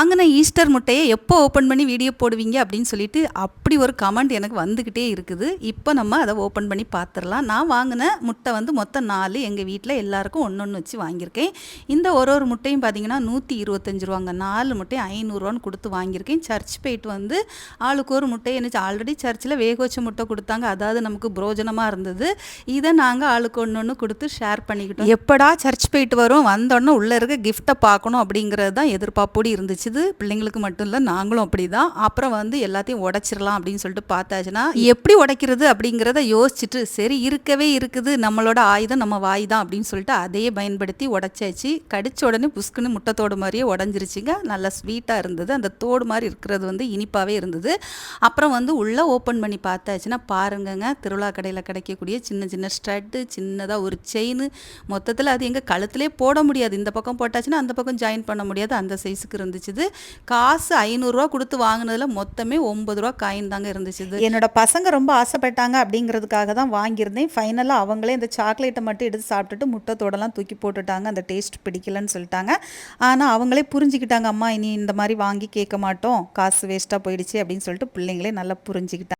வாங்கின ஈஸ்டர் முட்டையை எப்போ ஓப்பன் பண்ணி வீடியோ போடுவீங்க அப்படின்னு சொல்லிட்டு அப்படி ஒரு கமெண்ட் எனக்கு வந்துக்கிட்டே இருக்குது. இப்போ நம்ம அதை ஓப்பன் பண்ணி பார்த்துடலாம். நான் வாங்கின முட்டை வந்து மொத்தம் நாலு. எங்கள் வீட்டில் எல்லாருக்கும் ஒன்று ஒன்று வச்சு வாங்கியிருக்கேன். இந்த ஒரு ஒரு முட்டையும் பார்த்தீங்கன்னா நூற்றி இருபத்தஞ்சு ரூபாங்க. நாலு முட்டை ஐநூறுரூவான்னு கொடுத்து வாங்கியிருக்கேன். சர்ச் போயிட்டு வந்து ஆளுக்கு ஒரு முட்டை. என்ன ஆல்ரெடி சர்ச்சில் வேக வச்ச முட்டை கொடுத்தாங்க. அதாவது நமக்கு புரோஜனமாக இருந்தது. இதை நாங்கள் ஆளுக்கு ஒன்று ஒன்று கொடுத்து ஷேர் பண்ணிக்கிட்டோம். எப்படா சர்ச் போயிட்டு வரும்? வந்தோடனே உள்ளே இருக்க கிஃப்ட்டை பார்க்கணும் அப்படிங்கிறது தான் எதிர்பார்ப்போடு இருந்துச்சு. பிள்ளைங்களுக்கு மட்டும் இல்லை நாங்களும் அப்படி தான் அப்புறம் வந்து எல்லாத்தையும் உடைச்சிடலாம் அப்படின்னு சொல்லிட்டு பார்த்தாச்சுன்னா எப்படி உடைக்கிறது அப்படிங்கிறத யோசிச்சுட்டு சரி இருக்கவே இருக்குது. நம்மளோட ஆயுதம் நம்ம வாய் தான் அப்படின்னு சொல்லிட்டு அதையே பயன்படுத்தி உடைச்சாச்சு. கடிச்ச உடனே புஸ்குன்னு முட்டைத்தோடு மாதிரியே உடஞ்சிருச்சுங்க. நல்லா ஸ்வீட்டாக இருந்தது. அந்த தோடு மாதிரி இருக்கிறது வந்து இனிப்பாகவே இருந்தது. அப்புறம் வந்து உள்ளே ஓப்பன் பண்ணி பார்த்தாச்சுன்னா பாருங்கங்க திருவிழா கடையில் கிடைக்கக்கூடிய சின்ன சின்ன ஸ்ட்ரட்டு சின்னதாக ஒரு செயின் மொத்தத்தில் அது எங்கள் கழுத்துலேயே போட முடியாது. இந்த பக்கம் போட்டாச்சுன்னா அந்த பக்கம் ஜாயின் பண்ண முடியாது. அந்த சைஸுக்கு இருந்துச்சு. இருந்தது காசு ஐநூறுரூவா கொடுத்து வாங்கினதில் மொத்தமே ஒம்பது ரூபா காயின் தாங்க இருந்துச்சு இது. என்னோட பசங்க ரொம்ப ஆசைப்பட்டாங்க அப்படிங்கிறதுக்காக தான் வாங்கியிருந்தேன். ஃபைனலாக அவங்களே இந்த சாக்லேட்டை மட்டும் எடுத்து சாப்பிட்டுட்டு முட்டத்தோடலாம் தூக்கி போட்டுட்டாங்க. அந்த டேஸ்ட் பிடிக்கலன்னு சொல்லிட்டாங்க. ஆனால் அவங்களே புரிஞ்சுக்கிட்டாங்க அம்மா இனி இந்த மாதிரி வாங்கி கேட்க மாட்டோம். காசு வேஸ்ட்டாக போயிடுச்சு அப்படின்னு சொல்லிட்டு பிள்ளைங்களே நல்லா புரிஞ்சுக்கிட்டாங்க.